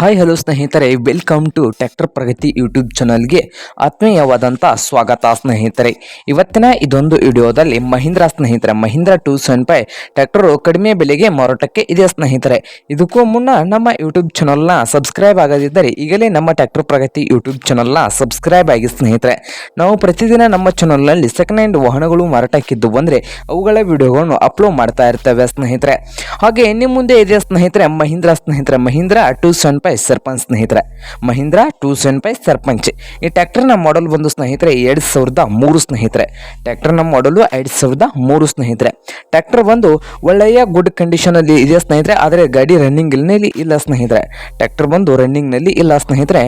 Hi hello ಸ್ನೇಹಿತರೆ. Welcome to tractor Pragati YouTube ಚಾನಲ್ಗೆ ಆತ್ಮೀಯವಾದಂಥ ಸ್ವಾಗತ ಸ್ನೇಹಿತರೆ. ಇವತ್ತಿನ ಇದೊಂದು ವಿಡಿಯೋದಲ್ಲಿ ಮಹೀಂದ್ರ ಸ್ನೇಹಿತರೆ, Mahindra two seven five tractor ಕಡಿಮೆ ಬೆಲೆಗೆ ಮಾರಾಟಕ್ಕೆ ಇದೆ ಸ್ನೇಹಿತರೆ. ಇದಕ್ಕೂ ಮುನ್ನ ನಮ್ಮ ಯೂಟ್ಯೂಬ್ ಚಾನಲ್ನ ಸಬ್ಸ್ಕ್ರೈಬ್ ಆಗದಿದ್ದರೆ ಈಗಲೇ ನಮ್ಮ ಟ್ಯಾಕ್ಟರ್ ಪ್ರಗತಿ ಯೂಟ್ಯೂಬ್ ಚಾನಲ್ನ ಸಬ್ಸ್ಕ್ರೈಬ್ ಆಗಿ ಸ್ನೇಹಿತರೆ. ನಾವು ಪ್ರತಿದಿನ ನಮ್ಮ ಚಾನಲ್ನಲ್ಲಿ ಸೆಕೆಂಡ್ ಹ್ಯಾಂಡ್ ವಾಹನಗಳು ಮಾರಾಟಕ್ಕಿದ್ದು ಬಂದರೆ ಅವುಗಳ ವಿಡಿಯೋಗಳನ್ನು ಅಪ್ಲೋಡ್ ಮಾಡ್ತಾ ಇರ್ತವೆ ಸ್ನೇಹಿತರೆ. ಹಾಗೆ ನಿಮ್ಮ ಮುಂದೆ ಇದೆ ಸ್ನೇಹಿತರೆ ಮಹೀಂದ್ರ ಸ್ನೇಹಿತರೆ. Mahindra two seven five Sarpanch ಸ್ನೇಹಿತರೆ. Mahindra two seven five Sarpanch. ಈ ಟ್ಯಾಕ್ಟರ್ನ ಮಾಡಲ್ ಬಂದು ಸ್ನೇಹಿತರೆ ಎರಡು ಸಾವಿರದ ಮೂರು ಸ್ನೇಹಿತರೆ. ಟ್ಯಾಕ್ಟರ್ನ ಮಾಡಲು ಎರಡು ಸಾವಿರದ ಮೂರು ಸ್ನೇಹಿತರೆ. ಟ್ಯಾಕ್ಟರ್ ಬಂದು ಒಳ್ಳೆಯ ಗುಡ್ ಕಂಡೀಷನಲ್ಲಿ ಇದೆ ಸ್ನೇಹಿತರೆ, ಆದರೆ ಗಾಡಿ ರನ್ನಿಂಗ್ನಲ್ಲಿ ಇಲ್ಲ ಸ್ನೇಹಿತರೆ. ಟ್ಯಾಕ್ಟರ್ ಬಂದು ರನ್ನಿಂಗ್ನಲ್ಲಿ ಇಲ್ಲ ಸ್ನೇಹಿತರೆ.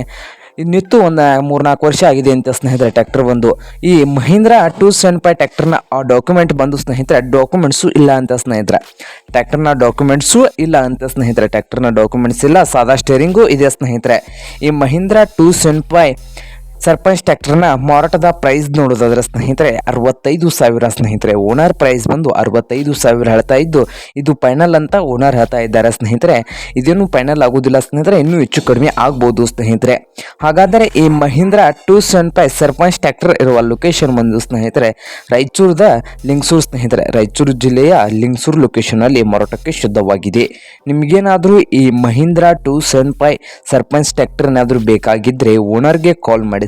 ಇನ್ನಿತ್ತು ಒಂದು ಮೂರ್ನಾಲ್ಕು ವರ್ಷ ಆಗಿದೆ ಅಂತ ಸ್ನೇಹಿತರೆ ಟ್ರ್ಯಾಕ್ಟರ್ ಬಂದು. ಈ ಮಹೀಂದ್ರ ಟೂ ಸೆವೆನ್ ಫೈ ಟ್ಯಾಕ್ಟರ್ನ ಆ ಡಾಕ್ಯುಮೆಂಟ್ ಬಂದು ಸ್ನೇಹಿತರೆ ಡಾಕ್ಯುಮೆಂಟ್ಸು ಇಲ್ಲ ಅಂತ ಸ್ನೇಹಿತರೆ. ಟ್ಯಾಕ್ಟರ್ನ ಡಾಕ್ಯುಮೆಂಟ್ಸು ಇಲ್ಲ ಅಂತ ಸ್ನೇಹಿತರೆ ಟ್ರ್ಯಾಕ್ಟರ್ನ ಡಾಕ್ಯುಮೆಂಟ್ಸ್ ಇಲ್ಲ, ಸಾದಾ ಸ್ಟೇರಿಂಗು ಇದೆ ಸ್ನೇಹಿತರೆ. ಈ Mahindra two seven five Sarpanch ಟ್ಯಾಕ್ಟರ್ನ ಮಾರಾಟದ ಪ್ರೈಸ್ ನೋಡೋದಾದ್ರೆ ಸ್ನೇಹಿತರೆ ಅರವತ್ತೈದು ಸಾವಿರ ಸ್ನೇಹಿತರೆ. ಓನರ್ ಪ್ರೈಸ್ ಬಂದು ಅರವತ್ತೈದು ಸಾವಿರ ಹೇಳ್ತಾ ಇದ್ದು, ಇದು ಫೈನಲ್ ಅಂತ ಓನರ್ ಹೇಳ್ತಾ ಇದ್ದಾರೆ ಸ್ನೇಹಿತರೆ. ಇದೇನು ಫೈನಲ್ ಆಗೋದಿಲ್ಲ ಸ್ನೇಹಿತರೆ, ಇನ್ನೂ ಹೆಚ್ಚು ಕಡಿಮೆ ಆಗ್ಬೋದು ಸ್ನೇಹಿತರೆ. ಹಾಗಾದರೆ ಈ Mahindra two seven five Sarpanch tractor ಇರುವ ಲೊಕೇಶನ್ ಬಂದು ಸ್ನೇಹಿತರೆ, ರಾಯಚೂರದ ಲಿಂಗ್ಸೂರು ಸ್ನೇಹಿತರೆ. ರಾಯಚೂರು ಜಿಲ್ಲೆಯ ಲಿಂಗ್ಸೂರು ಲೊಕೇಶನಲ್ಲಿ ಮಾರಾಟಕ್ಕೆ ಶುದ್ಧವಾಗಿದೆ. ನಿಮಗೇನಾದರೂ ಈ Mahindra two seven five Sarpanch tractor ಏನಾದರೂ ಬೇಕಾಗಿದ್ದರೆ ಓನರ್ಗೆ ಕಾಲ್ ಮಾಡಿ